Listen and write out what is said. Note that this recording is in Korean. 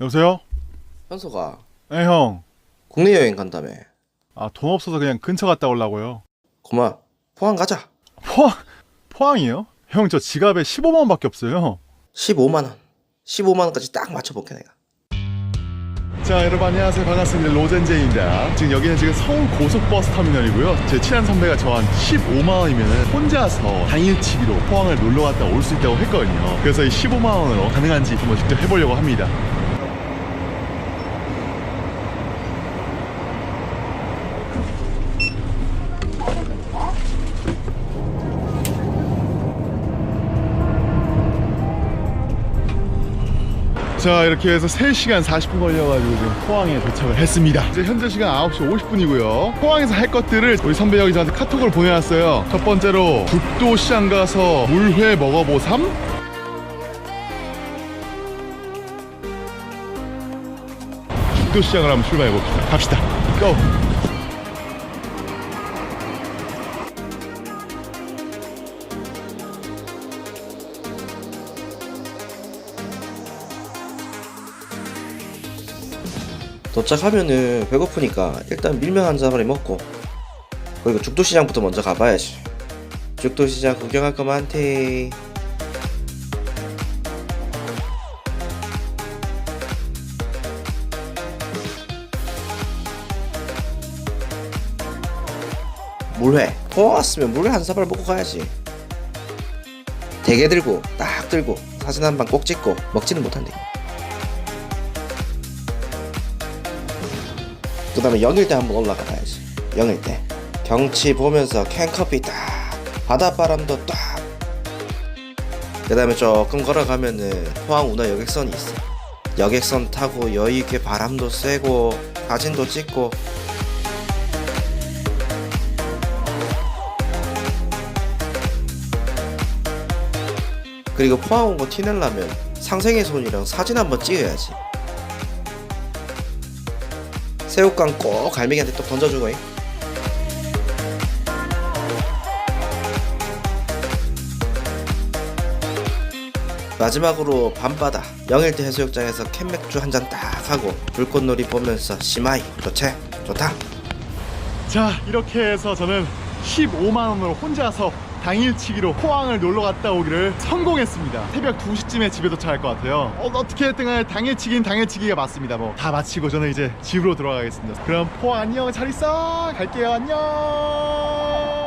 여보세요? 현서가 네, 형. 국내 여행 간다며. 아, 돈 없어서 그냥 근처 갔다 오려고요. 고마 포항 가자. 포항, 포항이요? 형, 저 지갑에 15만 원밖에 없어요. 15만 원. 15만 원까지 딱 맞춰볼게 내가. 자, 여러분 안녕하세요. 반갑습니다. 로젠제입니다. 지금 여기는 지금 서울 고속버스 터미널이고요. 제 친한 선배가 저한 15만 원이면 혼자서 당일치기로 포항을 놀러 갔다 올 수 있다고 했거든요. 그래서 이 15만 원으로 가능한지 한번 직접 해보려고 합니다. 자 이렇게 해서 3시간 40분 걸려가지고 지금 포항에 도착을 했습니다. 이제 현재 시간 9시 50분이고요. 포항에서 할 것들을 우리 선배 저한테 카톡을 보내왔어요. 첫 번째로 북도시장 가서 물회 먹어보삼. 북도시장을 한번 출발해봅시다. 갑시다. 고! 도착하면은 배고프니까 일단 밀면 한 사발이 먹고 그리고 죽도시장부터 먼저 가봐야지. 죽도시장 구경할 거 많대. 물회. 포항 왔으면 물회 한 사발 먹고 가야지. 대게 들고 딱 들고 사진 한 방 꼭 찍고 먹지는 못한대. 그 다음에 영일대 한번 올라가 봐야지. 영일대 경치 보면서 캔커피 딱 바닷바람도 딱그 다음에 조금 걸어가면은 포항 운하 여객선이 있어. 여객선 타고 여유있게 바람도 쐬고 사진도 찍고. 그리고 포항 온거 티내려면 상생의 손이랑 사진 한번 찍어야지 새우깡 꼭 갈매기한테 또 던져주고 잉. 마지막으로 밤바다 영일대 해수욕장에서 캔맥주 한 잔 딱 하고 불꽃놀이 보면서 시마이 좋지? 좋다 자 이렇게 해서 저는 15만 원으로 혼자서 당일치기로 포항을 놀러 갔다 오기를 성공했습니다. 새벽 2시쯤에 집에 도착할 것 같아요. 어, 어떻게 했든 간에 당일치기는 당일치기가 맞습니다. 뭐 다 마치고 저는 이제 집으로 돌아가겠습니다. 그럼 포항 안녕 잘 있어. 갈게요. 안녕